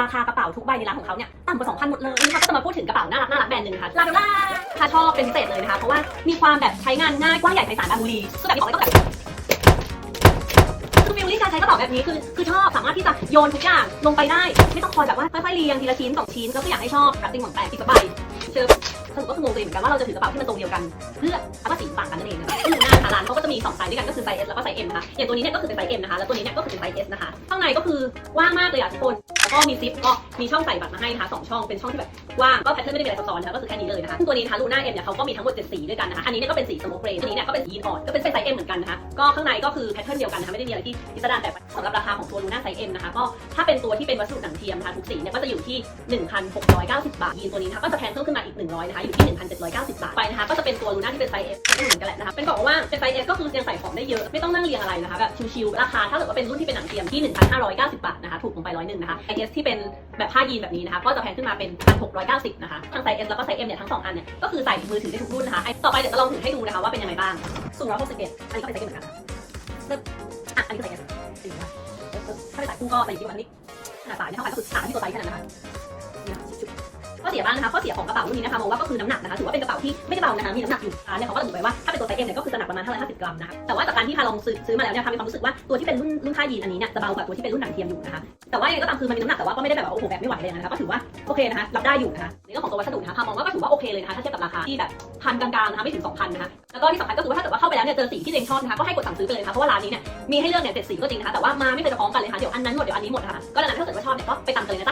ราคากระเป๋าทุกใบในร้านของเขาเนี่ยต่ำกว่า2,000หมดเลยนนี้ค่ะก็จะมาพูดถึงกระเป๋าน่ารักน่ารักแบรนด์หนึ่งค่ะลาเบลล่าถ้าชอบเป็นพิเศษเลยนะคะ เพราะว่ามีความแบบใช้งานง่ายกว้างใหญ่ไพศาลบาบุรีคือแบบนี้ของไม่ต้องแบบคือฟิลลิ่งการใช้กระเป๋าแบบนี้คือคือชอบสามารถที่จะโยนทุกอย่างลงไปได้ ไม่ต้องคอยแบบว่าค่อยๆเรียงทีละชิ้นสองชิ้นก็คืออยากให้ชอบรับจริงของแปลกอีกสักใบเชื่อสรุปก็คืองงตัวเองเหมือนกันว่าเราจะถือกระเป๋าที่มันตรงเดียวกัน เพื่อเอาว่าสีต่างกันนั่นเองนะคะหน้าค่ะร้านเขาก็จะมี2ไซส์ด้วยกันก็คือไซส์ S แล้วก็ไซส์ M นะคะอย่างตัวนี้เนี่ยก็คือเป็นไซส์ M นะคะแล้วตัวนี้เนี่ยก็คือเป็นไซส์ S นะคะข้างในก็คือว้างมากเลยอะทุกคน ก็มีซิปก็มีช่องใส่บัตรมาให้นะคะสองช่องเป็นช่องที่แบบกว้างก็แพทเทิร์นไม่ได้มีอะไรซับซ้อนนะคะก็คือแค่นี้เลยนะคะซึ่งตัวนี้นะคะลูน่า M เนี่ยเขาก็มีทั้งหมด7สีด้วยกันนะคะอันนี้เนี่ยก็เป็นสีสโมกเกรย์ตัวนี้เนี่ยก็เป็นสียีนอ่อนก็เป็นไซส์ M เหมือนกันนะคะก็ข้างในก็คือแพทเทิร์นเดียวกันนะคะไม่ได้มีอะไรที่พิสดารแต่สำหรับราคาของตัวลูน่าไซส์ M นะคะก็ถ้าเป็นตัวที่เป็นวัสดุหนังเทียมนะคะทุกสีเนี่ยก็จะอยู่ที่ 1,690 บาทยีนตัวนี้นะคะก็จะแพงเพิ่มขึ้นมาอีก 100นะคะอยู่ที่ 1,790 บาทไปนะคะก็จะเป็นตัวลูน่าที่เป็นไซส์ S ก็เหมือนกันแหละนะคะเป็นบอกว่างเป็นไซส์ S ก็คือยังใส่ของได้เยอะไม่ต้องนั่งเรียงอะไรนะคะแบบชิวๆราคาถ้าเกิดว่าเป็นรุ่นที่เป็นหนังเทียมที่ 1,590 บาทนะคะถูกลงไปร้อยหนึ่งนะคะไอเอสที่เป็นแบบผ้ายีนแบบนี้นะคะ ก็จะแพงขึ้นมาเป็น 1,690 นะคะ ทั้งไซส์ S แล้วก็ไซส์ M เนี่ยทั้งสองอันเนี่ย ก็คือใส่มือถือได้ทุกรุ่นนะคะไอ้ต่อไปเดี๋ยวจะลองถือให้ดูนะคะว่าเป็นยังไงบ้างสูง161อันนี้ก็เป็นไซส์ M เหมือนกันนะคะซึ่งอะ อันนี้คือไซส์ S ถ้าเป็นสายคู่ก็ใส่ที่วันนี้ขนาดสายไม่เท่ากันก็คือขาที่ตัวไซส์แค่นั้นนะคะนี่นะคะชุบๆข้อเสียบ้างนะคะข้อเสียของกระเป๋ารุ่นนี้นะคะมองว่าก็คือน้ำหนักนะคะถือว่า ไม่ได้เบานะคะมีน้ำหนักอยู่อ่านเนี่ยเขาก็ระบุไว้ว่าถ้าเป็นตัวไซส์ M เนี่ยก็คือจะหนักประมาณ550กรัมนะคะแต่ว่าจากการที่พาลองซื้อซื้อมาแล้วเนี่ยพามีความรู้สึกว่าตัวที่เป็นรุ่นรุ่นผ้ายีนอันนี้เนี่ยจะเบากว่าตัวที่เป็นรุ่นหนังเทียมอยู่นะคะแต่ว่ายังไงก็ตามคือมันมีน้ำหนักแต่ว่าก็ไม่ได้แบบว่าโอ้โหแบบไม่ไหวเลยนะคะก็ถือว่าโอเคนะคะรับได้อยู่นะคะในเรื่องของตัววัสดุนะคะพามองว่าก็ถือว่าโอเคเลยนะคะถ้าเทียบกับราคาที่แบบพันกลางๆนะคะไม่ถึง2,000นะคะแล้วก็ที่สำคัญก็คือว่าถ้าเกิดว่าเข้าไปแล้วเนี่ยเจอสีที่ตัวเองชอบนะคะก็ให้กดสั่งซื้อไปเลยนะคะเพราะว่าร้านนี้เนี่ยมีให้เลือกเนี่ยเจ็ดสีก็จริงนะคะแต่ว่ามาไม่เคยจะพร้อมกันเลยค่ะเดี๋ยวอันนั้นหมดเดี๋ยวอันนี้หมดนะคะก็ดังนั้นถ้าเกิดว่าชอบเนี่ยก็ไปตามกันเลยนะจ๊ะ